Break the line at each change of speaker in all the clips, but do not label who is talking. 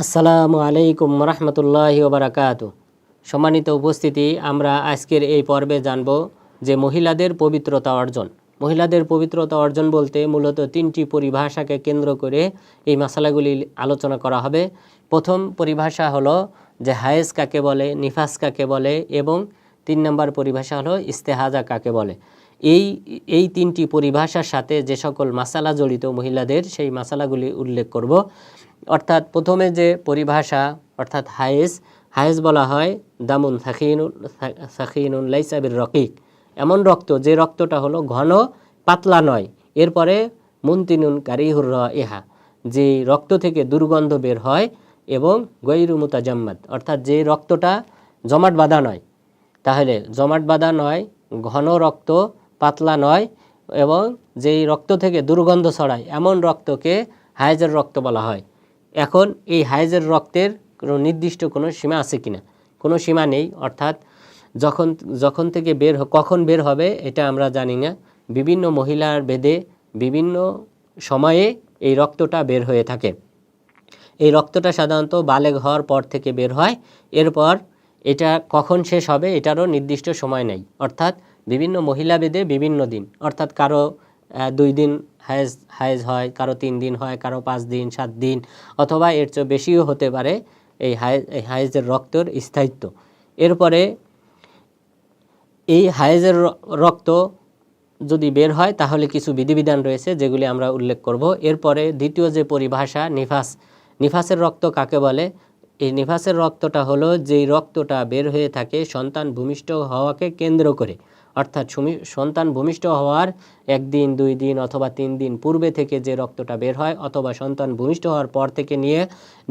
আসসালামু আলাইকুম রহমতুল্লাহি ওবরাকাত। সম্মানিত উপস্থিতি, আমরা আজকের এই পর্বে জানব যে মহিলাদের পবিত্রতা অর্জন। মহিলাদের পবিত্রতা অর্জন বলতে মূলত তিনটি পরিভাষাকে কেন্দ্র করে এই মশালাগুলি আলোচনা করা হবে। প্রথম পরিভাষা হলো যে হায়েজ কাকে বলে, নিফাস কাকে বলে এবং তিন নম্বর পরিভাষা হলো ইস্তেহাজা কাকে বলে। এই এই তিনটি পরিভাষার সাথে যে সকল মাসালা জড়িত মহিলাদের, সেই মাসালাগুলি উল্লেখ করব। অর্থাৎ প্রথমে যে পরিভাষা, অর্থাৎ হায়েস হায়েস বলা হয় দামুন সাকিনুল সাকিনুল লাইসাবির রকিক। এমন রক্ত, যে রক্তটা হলো ঘন, পাতলা নয়, এরপরে মুন্তিনুন কারিহুর র ইহা যে রক্ত থেকে দুর্গন্ধ বের হয় এবং গৈরু মুতাজাম্মাদ অর্থাৎ যে রক্তটা জমাট বাঁধা নয়। তাহলে জমাট বাঁধা নয়, ঘন রক্ত, পাতলা নয় এবং যেই রক্ত থেকে দুর্গন্ধ ছড়ায়, এমন রক্তকে হাইজের রক্ত বলা হয়। এখন এই হাইজের রক্তের কোনো নির্দিষ্ট কোনো সীমা আছে কিনা? কোনো সীমা নেই, অর্থাৎ যখন যখন থেকে বের কখন বের হবে এটা আমরা জানি না। বিভিন্ন মহিলার বেদে বিভিন্ন সময়ে এই রক্তটা বের হয়ে থাকে। এই রক্তটা সাধারণত বালেগ হওয়ার পর থেকে বের হয়। এরপর এটা কখন শেষ হবে এটারও নির্দিষ্ট সময় নেই। অর্থাৎ বিভিন্ন মহিলা বেদে বিভিন্ন দিন, অর্থাৎ কারও দুই দিন হায়েজ হায়েজ হয়, কারও তিন দিন হয়, কারও পাঁচ দিন, সাত দিন, অথবা এর চেয়ে বেশিও হতে পারে এই হায়েজ, এই হায়েজের রক্তর স্থায়িত্ব। এরপরে এই হায়েজের রক্ত যদি বের হয়, তাহলে কিছু বিধিবিধান রয়েছে যেগুলি আমরা উল্লেখ করব। এরপরে দ্বিতীয় যে পরিভাষা, নিফাস, নিফাসের রক্ত কাকে বলে? এই নিফাসের রক্তটা হলো যেই রক্তটা বের হয়ে থাকে সন্তান ভূমিষ্ঠ হওয়াকে কেন্দ্র করে। অর্থাৎ সন্তান ভূমিষ্ঠ হওয়ার একদিন, দুই দিন অথবা তিন দিন পূর্বে থেকে যে রক্তটা বের হয় অথবা সন্তান ভূমিষ্ঠ হওয়ার পর থেকে নিয়ে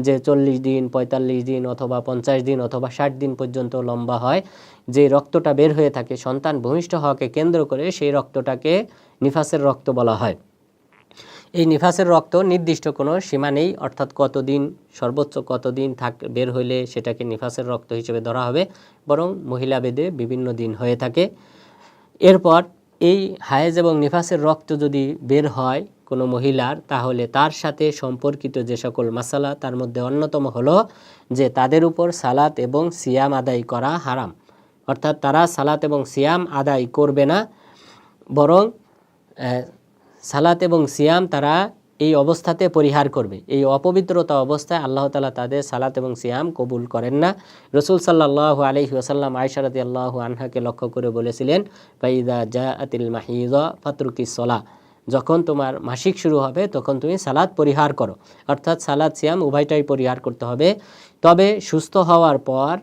যে চল্লিশ দিন, পঁয়তাল্লিশ দিন অথবা পঞ্চাশ দিন অথবা ষাট দিন পর্যন্ত লম্বা হয়, যে রক্তটা বের হয়ে থাকে সন্তান ভূমিষ্ঠ হওয়াকে কেন্দ্র করে সেই রক্তটাকে নিফাসের রক্ত বলা হয়। এই নিফাসের রক্ত নির্দিষ্ট কোনো সীমা নেই, অর্থাৎ কতদিন, সর্বোচ্চ কতদিন থাক, বের হইলে সেটাকে নিফাসের রক্ত হিসেবে ধরা হবে, বরং মহিলা বেদে বিভিন্ন দিন হয়ে থাকে। এরপর এই হায়েজ এবং নিফাসের রক্ত যদি বের হয় কোনো মহিলার, তাহলে তার সাথে সম্পর্কিত যে সকল মাসালা, তার মধ্যে অন্যতম হলো যে তাদের উপর সালাত এবং সিয়াম আদায় করা হারাম। অর্থাৎ তারা সালাত এবং সিয়াম আদায় করবে না, বরং সালাত এবং সিয়াম তারা এই অবস্থাতে পরিহার করবে। এই অপবিত্রতা অবস্থায় আল্লাহ তালা তাদের সালাত এবং সিয়াম কবুল করেন না। রসুল সাল্লাহ আলহি ওসাল্লাম আয়সারতি আল্লাহ আনহাকে লক্ষ্য করে বলেছিলেন, ফাইদা জা আতিল মাহিদ ফাতরুকি সলা যখন তোমার মাসিক শুরু হবে, তখন তুমি সালাদ পরিহার করো। অর্থাৎ সালাদ সিয়াম উভয়টাই পরিহার করতে হবে। তবে সুস্থ হওয়ার পর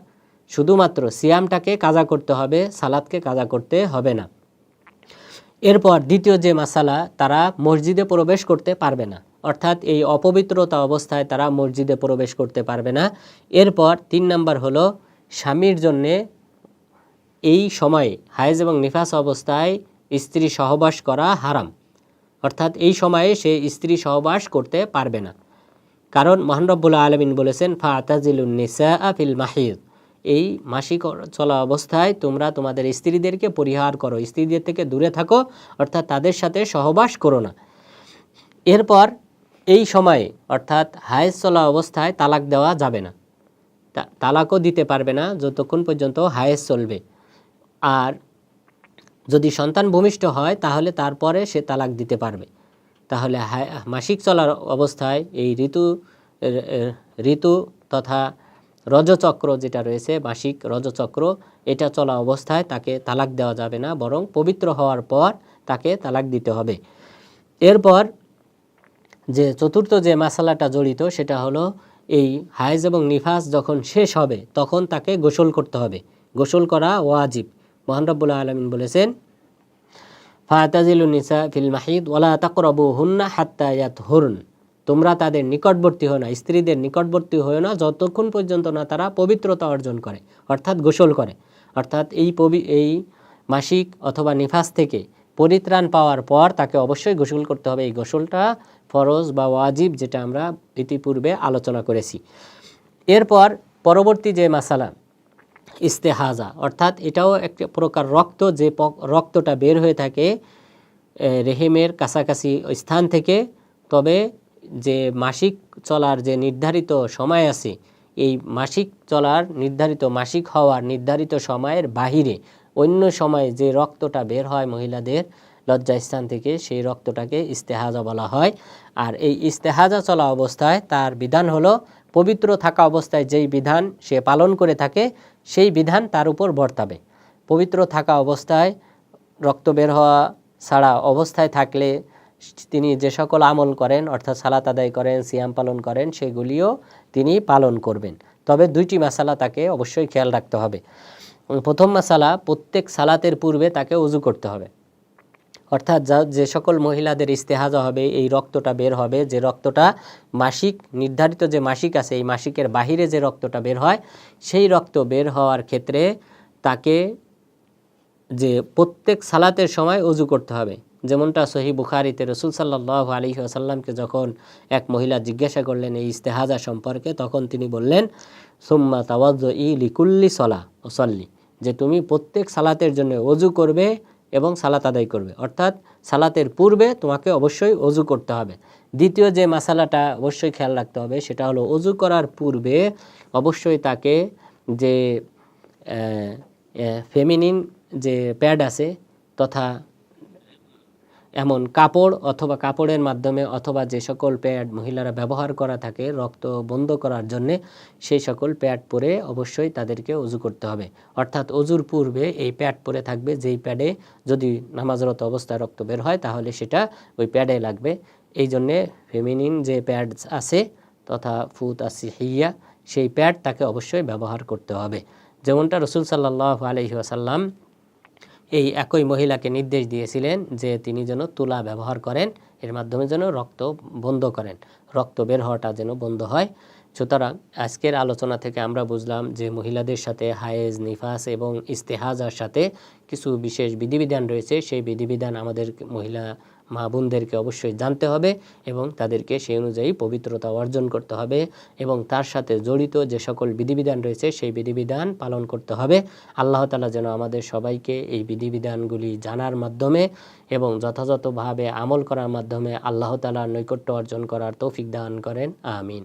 শুধুমাত্র সিয়ামটাকে কাজা করতে হবে সালাদকে কাজা করতে হবে না। এরপর দ্বিতীয় যে মাসালা, তারা মসজিদে প্রবেশ করতে পারবে না। অর্থাৎ এই অপবিত্রতা অবস্থায় তারা মসজিদে প্রবেশ করতে পারবে না। এরপর তিন নাম্বার হলো, স্বামীর জন্যে এই সময়ে হায়েজ এবং নিফাস অবস্থায় স্ত্রী সহবাস করা হারাম। অর্থাৎ এই সময়ে সে স্ত্রী সহবাস করতে পারবে না। কারণ মহানরব্বুল্লা আলমিন বলেছেন ফা নিসা ফিল মাহিদ। এই মাসিক চলা অবস্থায় তোমরা তোমাদের স্ত্রীদেরকে পরিহার করো। স্ত্রীদের থেকে দূরে থাকো, অর্থাৎ তাদের সাথে সহবাস করো না। এরপর এই সময়ে, অর্থাৎ হায়েজ চলা অবস্থায় তালাক দেওয়া যাবে না। তালাকও দিতে পারবে না যতক্ষণ পর্যন্ত হায়েজ চলবে। আর যদি সন্তান ভূমিষ্ঠ হয়, তাহলে তারপরে সে তালাক দিতে পারবে। তাহলে মাসিক চলার অবস্থায় এই ঋতু ঋতু তথা রজচক্র যেটা রয়েছে মাসিক রজচক্র, এটা চলা অবস্থায় তাকে তালাক দেওয়া যাবে না, বরং পবিত্র হওয়ার পর তাকে তালাক দিতে হবে। এরপর যে চতুর্থ যে মাসালাটা জড়িত, সেটা হলো এই হায়েজ এবং নিফাস যখন শেষ হবে, তখন তাকে গোসল করতে হবে। গোসল করা ওয়াজিব। মহান রব্বুল্লাহ আলমিন বলেছেন ফাতাজিলু নিসা ফিল মাহিদ ওয়ালা তাকরবু হুন্না হাত্তা ইয়াত হুরন তোমরা তাদের নিকটবর্তী হও না, স্ত্রীদের নিকটবর্তী হও না, যতক্ষণ পর্যন্ত না তারা পবিত্রতা অর্জন করে, অর্থাৎ গোসল করে। অর্থাৎ এই পবি, এই মাসিক অথবা নিফাস থেকে পরিত্রাণ পাওয়ার পর তাকে অবশ্যই গোসল করতে হবে। এই গোসলটা ফরজ বা ওয়াজিব যেটা আমরা ইতিপূর্বে আলোচনা করেছি। এরপর পরবর্তী যে মাসালা, ইস্তেহাজা, অর্থাৎ এটাও একটা প্রকার রক্ত, যে রক্তটা বের হয়ে থাকে রেহেমের কাছাকাছি স্থান থেকে। তবে যে মাসিক চলার যে নির্ধারিত সময় আছে, এই মাসিক চলার নির্ধারিত, মাসিক হওয়ার নির্ধারিত সময়ের বাহিরে অন্য সময়ে যে রক্তটা বের হয় মহিলাদের লজ্জাস্থান থেকে, সেই রক্তটাকে ইস্তেহাজা বলা হয়। আর এই ইস্তেহাজা চলা অবস্থায় তার বিধান হলো, পবিত্র থাকা অবস্থায় যেই বিধান সে পালন করে থাকে, সেই বিধান তার উপর বর্তাবে। পবিত্র থাকা অবস্থায় রক্ত বের হওয়া ছাড়া অবস্থায় থাকলে তিনি যে সকল আমল করেন, অর্থাৎ সালাত আদায় করেন, সিয়াম পালন করেন, সেগুলিও তিনি পালন করবেন। তবে দুইটি মাসালা তাকে অবশ্যই খেয়াল রাখতে হবে। প্রথম মাসালা, প্রত্যেক সালাতের পূর্বে তাকে উজু করতে হবে। অর্থাৎ যা, যে সকল মহিলাদের ইস্তেহাজা হবে, এই রক্তটা বের হবে, যে রক্তটা মাসিক, নির্ধারিত যে মাসিক আছে, এই মাসিকের বাহিরে যে রক্তটা বের হয়, সেই রক্ত বের হওয়ার ক্ষেত্রে তাকে যে প্রত্যেক সালাতের সময় উজু করতে হবে। যেমনটা সহি বুখারিতে রসুল সাল্লাহ আলী আসাল্লামকে যখন এক মহিলা জিজ্ঞাসা করলেন এই ইস্তেহাজা সম্পর্কে, তখন তিনি বললেন, সুম্মা তাওয়াজ ই লিকুল্লি সলা ও সল্লি যে তুমি প্রত্যেক সালাতের জন্য অজু করবে এবং সালাত আদায় করবে। অর্থাৎ সালাতের পূর্বে তোমাকে অবশ্যই অজু করতে হবে। দ্বিতীয় যে মশালাটা অবশ্যই খেয়াল রাখতে হবে, সেটা হলো অজু করার পূর্বে অবশ্যই তাকে যে ফেমিনিন যে প্যাড আছে তথা এমন কাপড় অথবা কাপড়ের মাধ্যমে অথবা যে সকল প্যাড মহিলারা ব্যবহার করা থাকে, রক্ত বন্ধ করার জন্যে সেই সকল প্যাড পরে অবশ্যই তাদেরকে অজু করতে হবে। অর্থাৎ অজুর পূর্বে এই প্যাড পরে থাকবে, যেই প্যাডে যদি নামাজরত অবস্থায় রক্ত বের হয় তাহলে সেটা ওই প্যাডে লাগবে। এই জন্যে ফেমিনিন যে প্যাড আছে তথা ফুত আসি হিয়া, সেই প্যাড তাকে অবশ্যই ব্যবহার করতে হবে। যেমনটা রসুল সাল্লাহ আলহি আসাল্লাম এই একই মহিলাকে নির্দেশ দিয়েছিলেন যে তিনি যেন তুলা ব্যবহার করেন, এর মাধ্যমে যেন রক্ত বন্ধ করেন। রক্ত বের হওয়াটা যেন বন্ধ হয়। সুতরাং আজকের আলোচনা থেকে আমরা বুঝলাম যে মহিলাদের সাথে হায়েজ, নিফাস এবং ইস্তেহাজার সাথে কিছু বিশেষ বিধিবিধান রয়েছে। সেই বিধিবিধান আমাদের মহিলা মা বোনদেরকে অবশ্যই জানতে হবে এবং তাদেরকে সেই অনুযায়ী পবিত্রতা অর্জন করতে হবে এবং তার সাথে জড়িত যে সকল বিধিবিধান রয়েছে সেই বিধিবিধান পালন করতে হবে। আল্লাহ তালা যেন আমাদের সবাইকে এই বিধিবিধানগুলি জানার মাধ্যমে এবং যথাযথভাবে আমল করার মাধ্যমে আল্লাহ তালার নৈকট্য অর্জন করার তৌফিক দান করেন। আমিন।